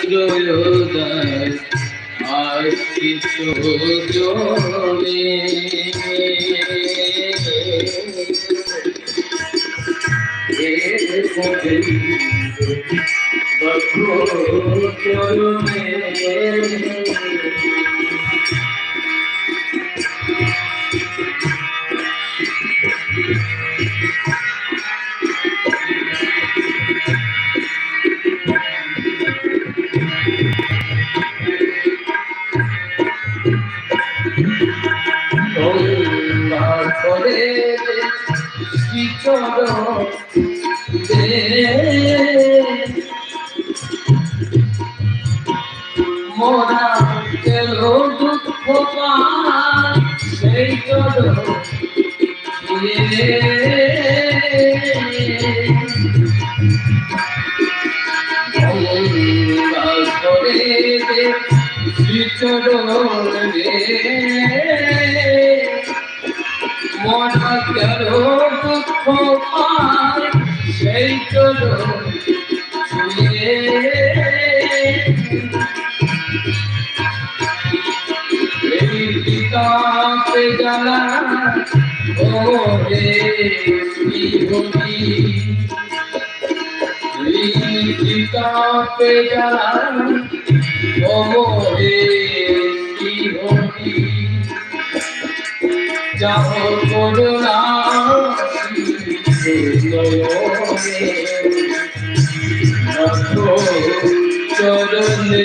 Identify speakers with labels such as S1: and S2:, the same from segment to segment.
S1: আশ্রয়োদয় আশ্রিত জনে চরণে পিতাকে জ্বালা ও রে শ্রীহরি এই পিতাকে জ্বালা ওরে কি হরি যাও করুণা চরণে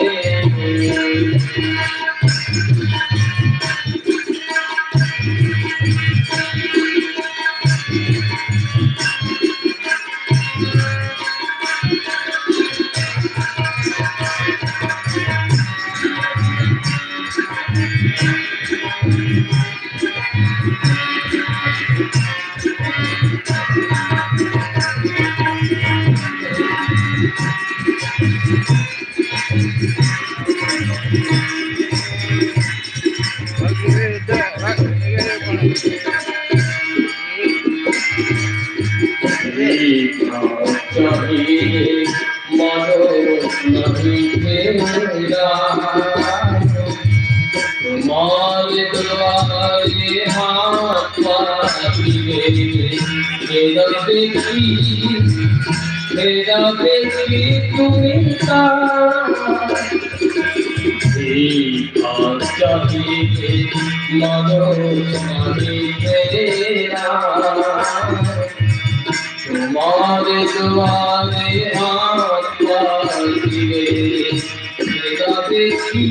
S1: তোমার দোয়ারে হাত পাতিবে মেরা দেখি মেরা দেখি তুমি মনোরমণি মেরা তোমার দুয়ারে হাত পাতিবে মেরা দেখি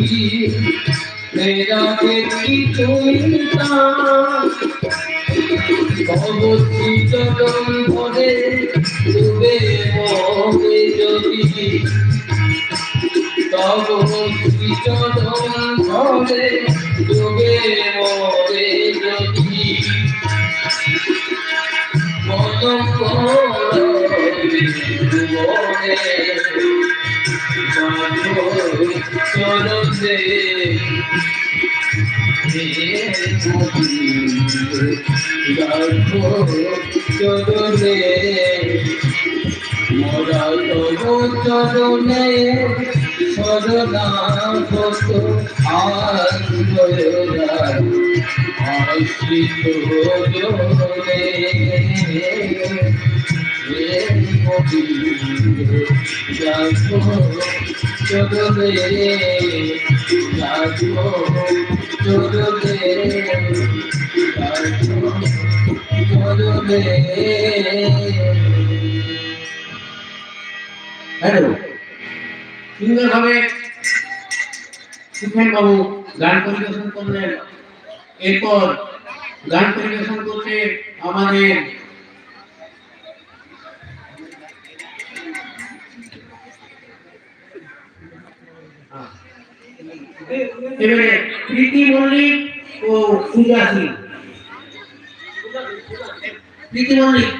S1: মেরা দেখি তুমি ভগবতী চরণ ধরে ডুবে মরে যদি ভগবতী চরণ ধরে ডুবে মরে যদি মোরা চরণে সরনা ভক্ত আশ্রিত গোবিন্দ
S2: হ্যালো। সুন্দরভাবে সুখেন বাবু গান পরিবেশন করলেন। এরপর গান পরিবেশন করতে আমাদের প্রীতি মল্লিক ও পূজা সিং প্রীতি মল্লিক।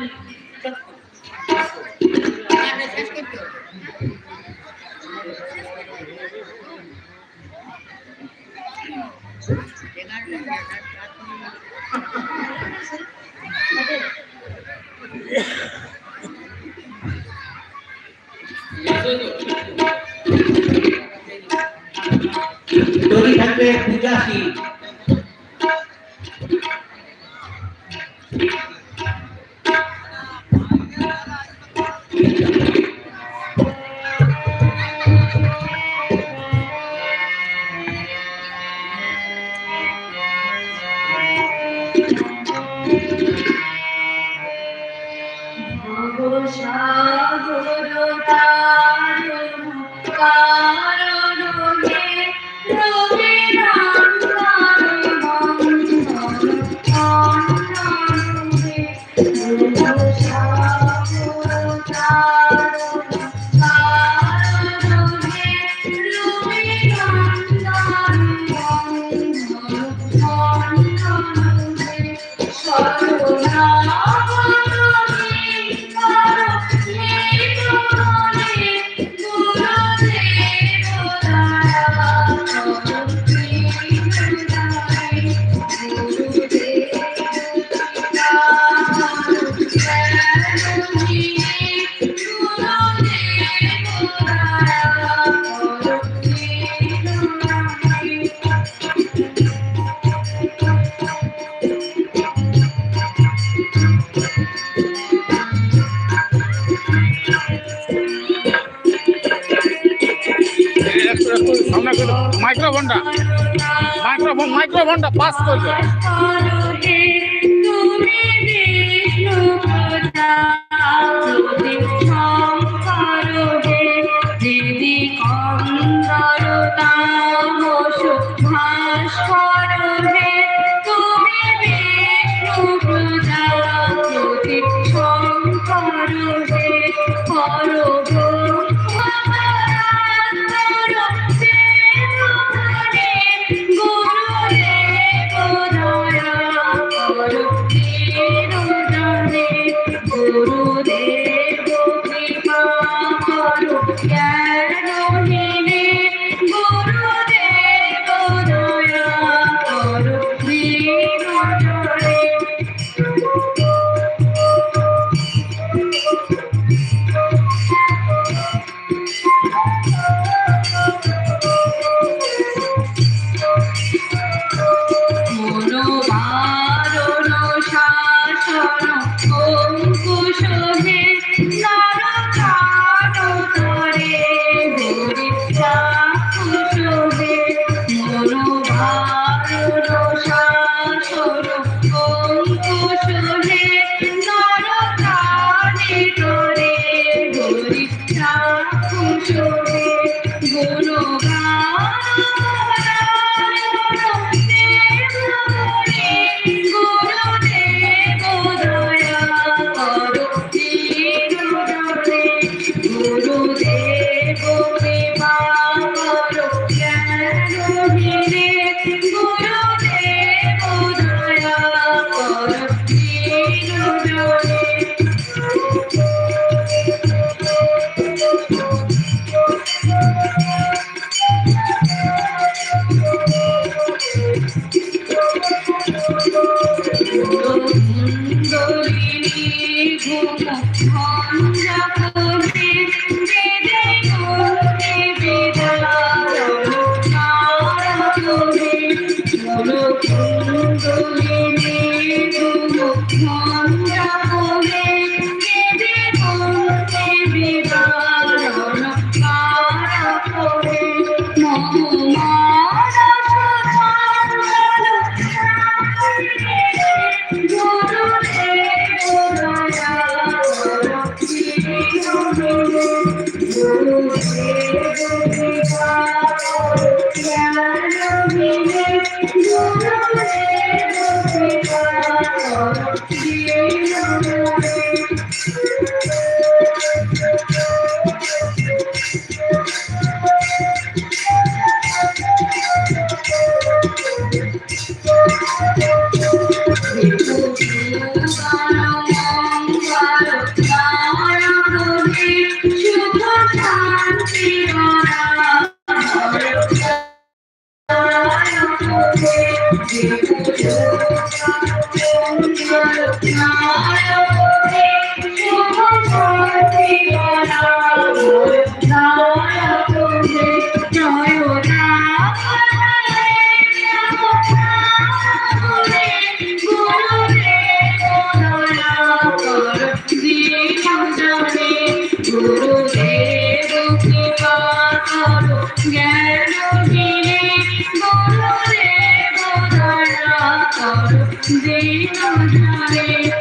S2: তৈরি থাকবে পূজাশী
S3: মাইক্রোফোনটা। মাইক্রোফোন মাইক্রোফোনটা পাস করবে।
S4: গুরুদেব Bye. जय नमः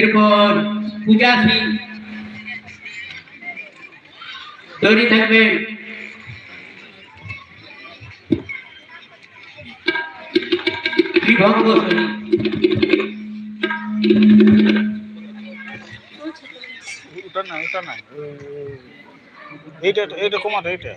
S4: এরপর পূজা সিং তৈরি।
S2: থাকবেন
S3: এইটা এইটা কমার এইটা।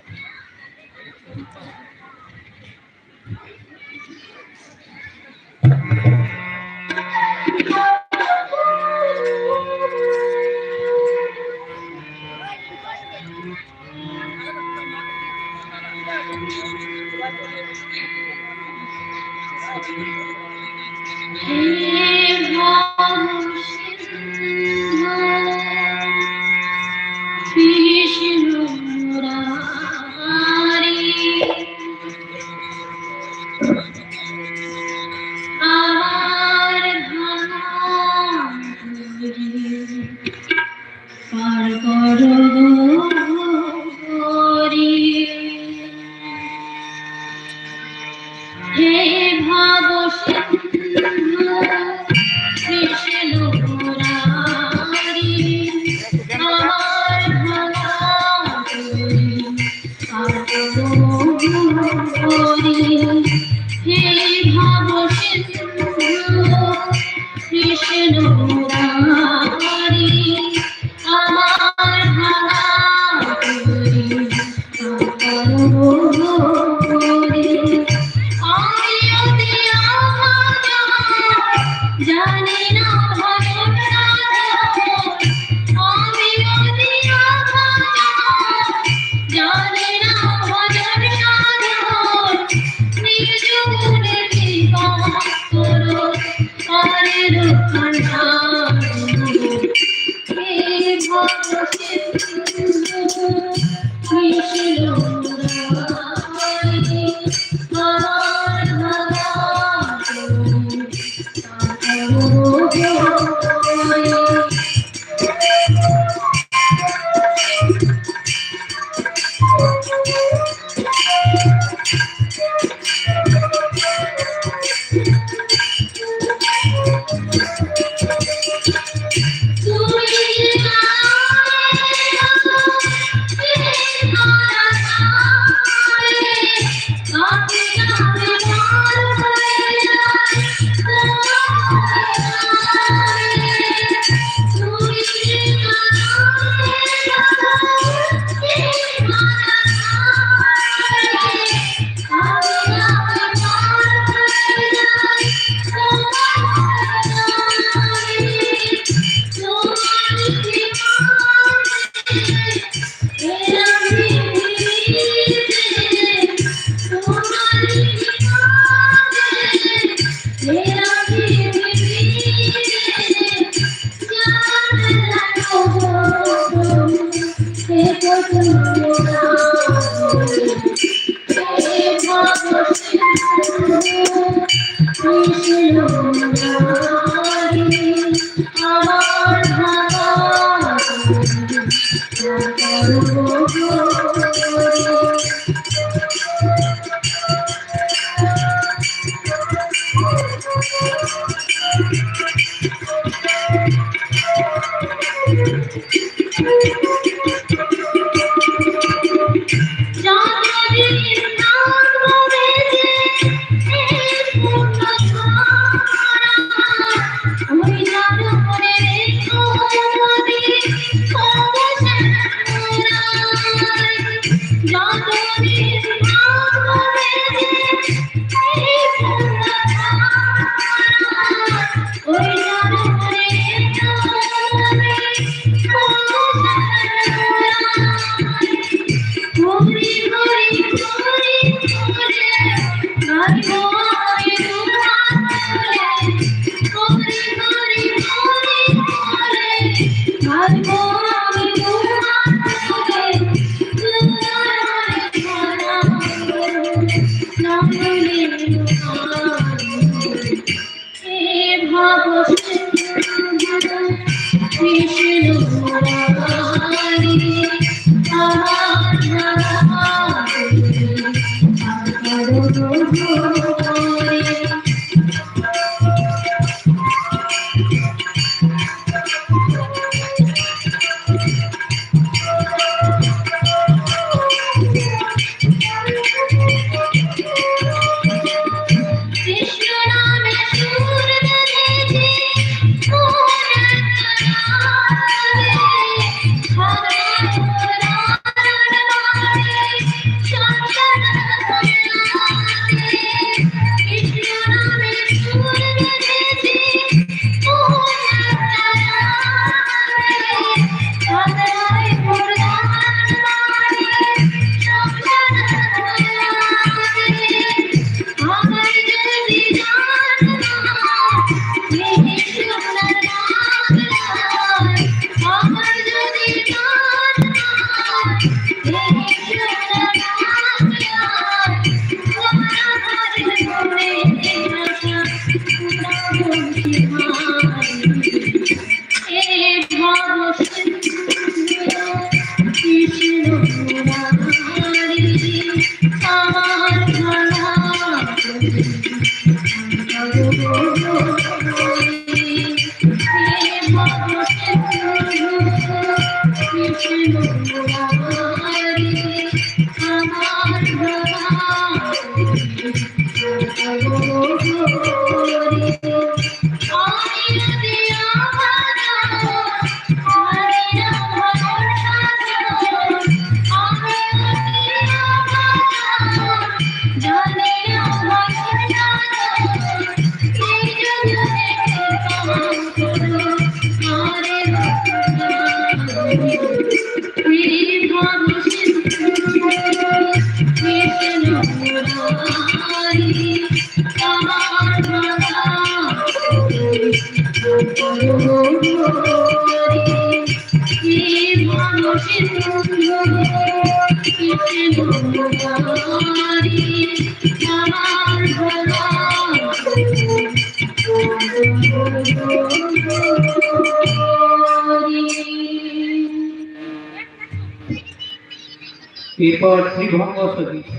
S5: paper, three bhangas,